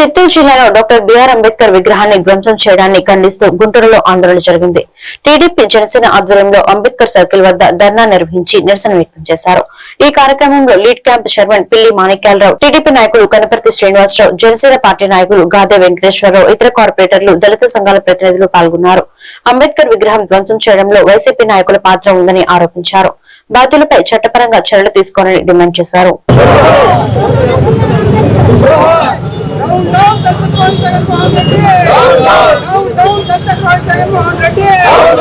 చిత్తూరు జిల్లాలో doctor BR Ambedkar విగ్రహాన్ని ధ్వంసం చేయడాన్ని ఖండిస్తూ గుంటూరులో ఆందోళన జరిగింది. టీడీపీ జనసేన ఆధ్వర్యంలో అంబేద్కర్ సర్కిల్ వద్ద ధర్నా నిర్వహించి నిరసన వ్యక్తం చేశారు. ఈ కార్యక్రమంలో లీడ్ క్యాంప్ చైర్మన్ పిల్లి మాణిక్యాలరావు టీడీపీ నాయకులు కనపర్తి శ్రీనివాసరావు జనసేన పార్టీ నాయకులు గాదే వెంకటేశ్వరరావు ఇతర కార్పొరేటర్లు దళిత సంఘాల ప్రతినిధులు పాల్గొన్నారు. అంబేద్కర్ విగ్రహం ధ్వంసం చేయడంలో వైసీపీ నాయకుల పాత్ర ఉందని ఆరోపించారు. బాధ్యులపై చట్టపరంగా చర్యలు తీసుకోవాలని డిమాండ్ చేశారు. డౌన్ డౌన్ దళిత ద్రోహి జగన్మోహన్ రెడ్డి డౌన్ డౌన్ దళిత ద్రోహి జగన్మోహన్ రెడ్డి డౌన్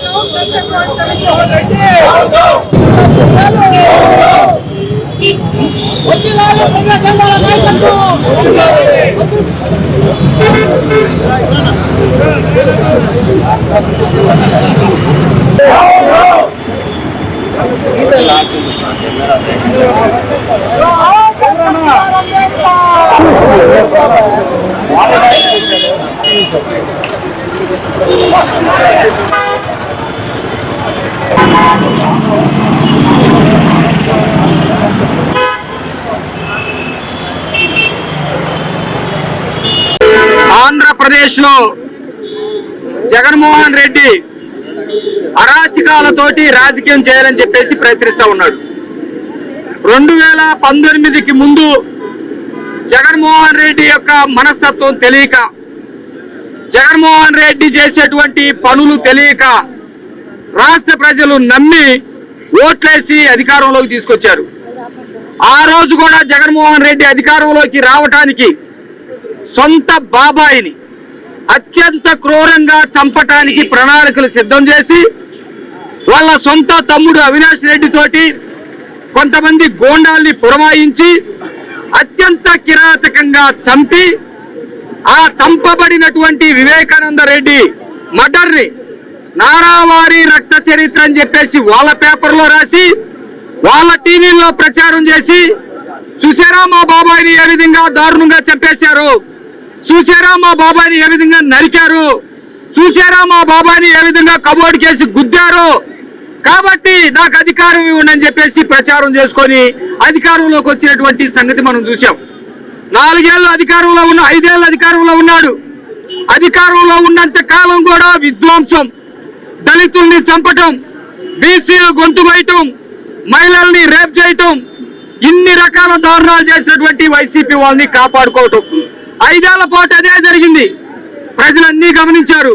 డౌన్ దళిత ద్రోహి జగన్మోహన్ రెడ్డి వకీలాలు ప్రజా సంఘాల నాయకత్వం ఆంధ్రప్రదేశ్ లో జగన్మోహన్ రెడ్డి అరాచకాలతోటి రాజకీయం చేయాలని చెప్పేసి ప్రయత్నిస్తా ఉన్నాడు. రెండు వేల పంతొమ్మిదికి ముందు జగన్మోహన్ రెడ్డి యొక్క మనస్తత్వం తెలియక జగన్మోహన్ రెడ్డి చేసేటువంటి పనులు తెలియక రాష్ట్ర ప్రజలు నమ్మి ఓట్లేసి అధికారంలోకి తీసుకొచ్చారు. ఆ రోజు కూడా జగన్మోహన్ రెడ్డి అధికారంలోకి రావటానికి సొంత బాబాయిని అత్యంత క్రూరంగా చంపటానికి ప్రణాళికలు సిద్ధం చేసి వాళ్ళ సొంత తమ్ముడు అవినాష్ రెడ్డి తోటి కొంతమంది గోండాల్ని పురమాయించి అత్యంత కిరాతకంగా చంపి ఆ చంపబడినటువంటి వివేకానంద రెడ్డి మర్డర్ని నారావారి రక్త చరిత్ర అని చెప్పేసి వాళ్ళ పేపర్లో రాసి వాళ్ళ టీవీల్లో ప్రచారం చేసి చూసారా మా బాబాయిని ఏ విధంగా దారుణంగా చంపేశారు? చూసారా మా బాబాయిని ఏ విధంగా నరికారు? చూసారా మా బాబాయిని ఏ విధంగా కబోర్డ్ కేసి గుద్దారు? కాబట్టి నాకు అధికారం ఇవ్వండి అని చెప్పేసి ప్రచారం చేసుకొని అధికారంలోకి వచ్చినటువంటి సంగతి మనం చూసాం నాలుగేళ్ళు అధికారంలో ఉన్న ఐదేళ్ళు అధికారంలో ఉన్నాడు. అధికారంలో ఉన్నంత కాలం కూడా విధ్వంసం దళితుల్ని చంపటం బీసీలు గొంతు వేయటం మహిళల్ని రేప్ చేయటం ఇన్ని రకాల దారుణాలు చేసినటువంటి వైసీపీ వాళ్ళని కాపాడుకోవటం. ఐదేళ్ళ పాటు అదే జరిగింది. ప్రజలన్నీ గమనించారు.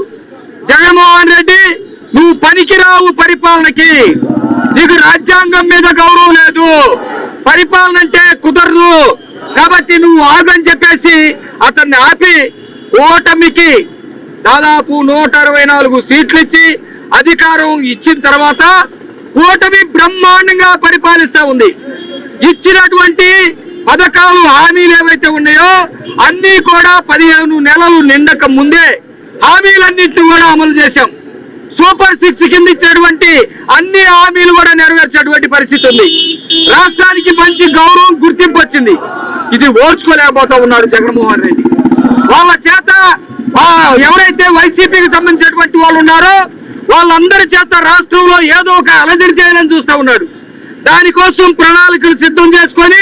జగన్మోహన్ రెడ్డి నువ్వు పనికిరావు పరిపాలనకి. నీకు రాజ్యాంగం మీద గౌరవం లేదు. పరిపాలన అంటే కుదరదు. కాబట్టి నువ్వు ఆగని చెప్పేసి అతన్ని ఆపి ఓటమికి దాదాపు నూట అరవై నాలుగు సీట్లు ఇచ్చి అధికారం ఇచ్చిన తర్వాత కూటమి బ్రహ్మాండంగా పరిపాలిస్తా ఉంది. ఇచ్చినటువంటి పథకాలు హామీలు ఏవైతే ఉన్నాయో అన్ని కూడా పదిహేను నెలలు నిండక ముందే హామీలన్నింటినీ కూడా అమలు చేశాం. సూపర్ సిక్స్ కింద ఇచ్చినటువంటి అన్ని హామీలు కూడా నెరవేర్చేటువంటి పరిస్థితి ఉంది. రాష్ట్రానికి మంచి గౌరవం గుర్తింపు వచ్చింది. ఇది ఓర్చుకోలేకపోతా ఉన్నాడు జగన్మోహన్ రెడ్డి. వాళ్ళ చేత ఎవరైతే వైసీపీకి సంబంధించినటువంటి వాళ్ళు ఉన్నారో వాళ్ళందరి చేత రాష్ట్రంలో ఏదో ఒక అలజడి చేయాలని చూస్తా ఉన్నాడు. దానికోసం ప్రణాళికలు సిద్ధం చేసుకొని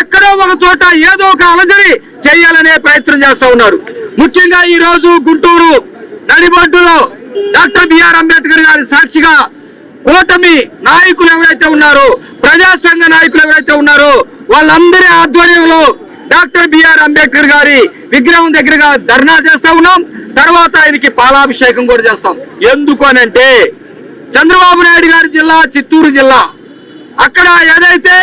ఎక్కడో ఒక చోట ఏదో ఒక అలజడి చేయాలనే ప్రయత్నం చేస్తూ ఉన్నారు. ముఖ్యంగా ఈ రోజు గుంటూరు నడిబడ్డులో డాక్టర్ బిఆర్ అంబేద్కర్ గారి సాక్షిగా కూటమి నాయకులు ఎవరైతే ఉన్నారో ప్రజా సంఘ నాయకులు ఎవరైతే ఉన్నారో వాళ్ళందరి ఆధ్వర్యంలో డాక్టర్ బిఆర్ అంబేద్కర్ గారి విగ్రహం దగ్గరగా ధర్నా చేస్తా ఉన్నాం. తర్వాత ఆయనకి పాలాభిషేకం కూడా చేస్తాం. ఎందుకు అనంటే చంద్రబాబు నాయుడు గారి జిల్లా చిత్తూరు జిల్లా. అక్కడ ఏదైతే